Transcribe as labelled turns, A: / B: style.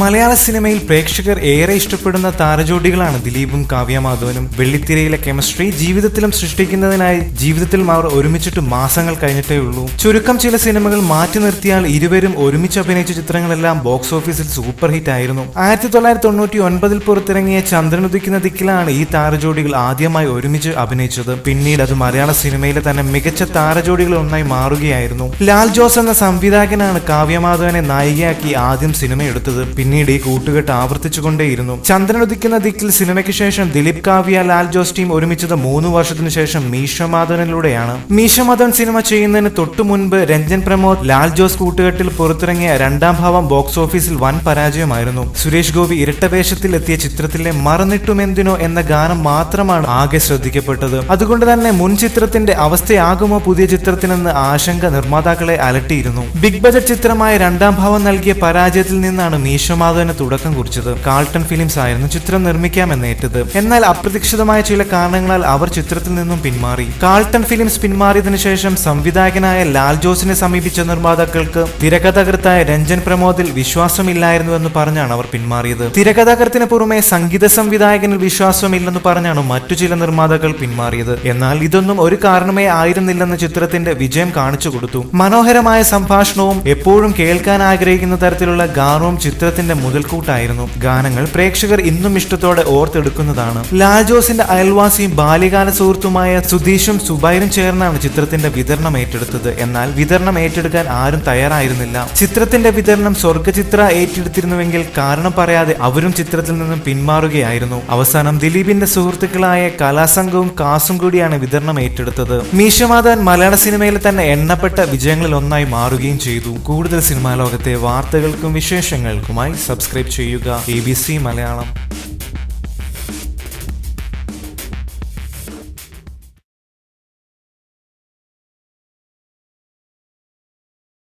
A: മലയാള സിനിമയിൽ പ്രേക്ഷകർ ഏറെ ഇഷ്ടപ്പെടുന്ന താരജോഡികളാണ് ദിലീപും കാവ്യ മാധവനും വെള്ളിത്തിരയിലെ കെമിസ്ട്രി ജീവിതത്തിലും സൃഷ്ടിക്കുന്നതിനായി ജീവിതത്തിൽ അവർ ഒരുമിച്ചിട്ട് മാസങ്ങൾ കഴിഞ്ഞിട്ടേ ഉള്ളൂ. ചുരുക്കം ചില സിനിമകൾ മാറ്റി നിർത്തിയാൽ ഇരുവരും ഒരുമിച്ച് അഭിനയിച്ച ചിത്രങ്ങളെല്ലാം ബോക്സ് ഓഫീസിൽ സൂപ്പർ ഹിറ്റ് ആയിരുന്നു. ആയിരത്തി തൊള്ളായിരത്തി തൊണ്ണൂറ്റി ഒൻപതിൽ പുറത്തിറങ്ങിയ ചന്ദ്രനുദിക്കുന്ന ദിക്കിലാണ് ഈ താരജോഡികൾ ആദ്യമായി ഒരുമിച്ച് അഭിനയിച്ചത്. പിന്നീട് അത് മലയാള സിനിമയിലെ തന്നെ മികച്ച താരജോഡികളിൽ ഒന്നായി മാറുകയായിരുന്നു. ലാൽ ജോസ് എന്ന സംവിധായകനാണ് കാവ്യമാധവനെ നായികയാക്കി ആദ്യം സിനിമ എടുത്തത് പിന്നീട് ഈ കൂട്ടുകെട്ട് ആവർത്തിച്ചുകൊണ്ടേയിരുന്നു. ചന്ദ്രൻ ഉദിക്കുന്ന ദിക്കിൽ സിനിമയ്ക്ക് ശേഷം ദിലീപ് കാവ്യ ലാൽ ജോസ് ടീം ഒരുമിച്ചത് മൂന്ന് വർഷത്തിനു ശേഷം മീശമാധവനിലൂടെയാണ് മീശമാധവൻ സിനിമ ചെയ്യുന്നതിന് തൊട്ടു മുൻപ് രഞ്ജൻ പ്രമോദ് ലാൽ ജോസ് കൂട്ടുകെട്ടിൽ പുറത്തിറങ്ങിയ രണ്ടാം ഭാവം ബോക്സ് ഓഫീസിൽ വൻ പരാജയമായിരുന്നു. സുരേഷ് ഗോപി ഇരട്ടവേഷത്തിൽ എത്തിയ ചിത്രത്തിലെ മറന്നിട്ടുമെന്തിനോ എന്ന ഗാനം മാത്രമാണ് ആകെ ശ്രദ്ധിക്കപ്പെട്ടത്. അതുകൊണ്ട് തന്നെ മുൻ ചിത്രത്തിന്റെ അവസ്ഥയാകുമോ പുതിയ ചിത്രത്തിനെന്ന് ആശങ്ക നിർമ്മാതാക്കളെ അലട്ടിയിരുന്നു. ബിഗ് ബജറ്റ് ചിത്രമായ രണ്ടാം ഭാവം നൽകിയ പരാജയത്തിൽ നിന്നാണ് മീശമാധവന് തുടക്കം കുറിച്ചത് കാൾട്ടൺ ഫിലിംസ് ആയിരുന്നു ചിത്രം നിർമ്മിക്കാമെന്നേറ്റത്. എന്നാൽ അപ്രതീക്ഷിതമായ ചില കാരണങ്ങളാൽ അവർ ചിത്രത്തിൽ നിന്നും പിന്മാറി. കാൾട്ടൺ ഫിലിംസ് പിന്മാറിയതിനു ശേഷം സംവിധായകനായ ലാൽ ജോസിനെ സമീപിച്ച നിർമ്മാതാക്കൾക്ക് തിരകഥാകൃത്തായ രഞ്ജൻ പ്രമോദിൽ വിശ്വാസമില്ലായിരുന്നുവെന്ന് പറഞ്ഞാണ് അവർ പിന്മാറിയത്. തിരകഥാകൃത്തിന് പുറമെ സംഗീത സംവിധായകനിൽ വിശ്വാസമില്ലെന്ന് പറഞ്ഞാണ് മറ്റു ചില നിർമ്മാതാക്കൾ പിന്മാറിയത്. എന്നാൽ ഇതൊന്നും ഒരു കാരണമേ ആയിരുന്നില്ലെന്ന് ചിത്രത്തിന്റെ വിജയം കാണിച്ചു കൊടുത്തു. മനോഹരമായ സംഭാഷണവും എപ്പോഴും കേൾക്കാൻ ആഗ്രഹിക്കുന്ന തരത്തിലുള്ള ഗാനവും ചിത്രത്തിന്റെ മുതൽക്കൂട്ടായിരുന്നു ഗാനങ്ങൾ പ്രേക്ഷകർ ഇന്നും ഇഷ്ടത്തോടെ ഓർത്തെടുക്കുന്നതാണ്. ലാൽജോസിന്റെ അയൽവാസിയും ബാല്യകാല സുഹൃത്തുമായ സുധീഷും സുബൈരും ചേർന്നാണ് ചിത്രത്തിന്റെ വിതരണം ഏറ്റെടുത്തത്. എന്നാൽ വിതരണം ഏറ്റെടുക്കാൻ ആരും തയ്യാറായിരുന്നില്ല. ചിത്രത്തിന്റെ വിതരണം സ്വർഗചിത്ര ഏറ്റെടുത്തിരുന്നുവെങ്കിൽ കാരണം പറയാതെ അവരും ചിത്രത്തിൽ നിന്നും പിന്മാറുകയായിരുന്നു. അവസാനം ദിലീപിന്റെ സുഹൃത്തുക്കളായ കലാസംഘവും കാസും കൂടിയാണ് വിതരണം ഏറ്റെടുത്തത്. മീശമാധവൻ മലയാള സിനിമയിലെ തന്നെ എണ്ണപ്പെട്ട വിജയങ്ങളിൽ ഒന്നായി മാറുകയും ചെയ്തു. കൂടുതൽ സിനിമാ ലോകത്തെ വാർത്തകൾക്കും വിശേഷങ്ങൾക്കുമായി സബ്സ്ക്രൈബ് ചെയ്യുക. A B C Malayalam.